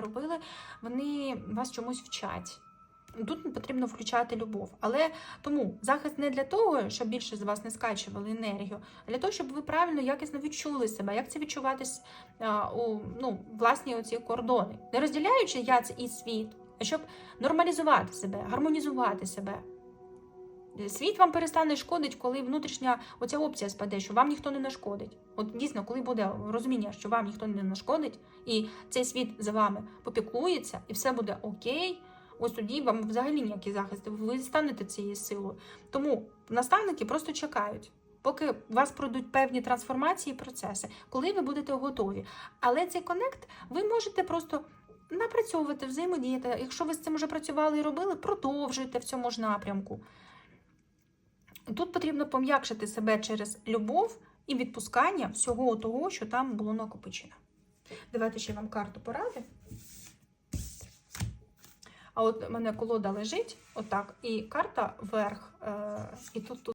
робили, вони вас чомусь вчать. Тут потрібно включати любов. Але тому захист не для того, щоб більше з вас не скачували енергію, а для того, щоб ви правильно, якісно відчули себе, як це відчуватись у ну, власні оці кордони, не розділяючи я це і світ, а щоб нормалізувати себе, гармонізувати себе. Світ вам перестане шкодить, коли внутрішня оця опція спаде, що вам ніхто не нашкодить. От дійсно, коли буде розуміння, що вам ніхто не нашкодить, і цей світ за вами попіклується, і все буде окей. Ось тоді вам взагалі ніякий захист, ви станете цією силою. Тому наставники просто чекають, поки вас пройдуть певні трансформації і процеси, коли ви будете готові. Але цей конект ви можете просто напрацьовувати, взаємодіяти. Якщо ви з цим вже працювали і робили, продовжуйте в цьому ж напрямку. Тут потрібно пом'якшити себе через любов і відпускання всього того, що там було накопичено. Давайте ще вам карту поради. А от у мене колода лежить отак, і карта вверх, е, і тут, тут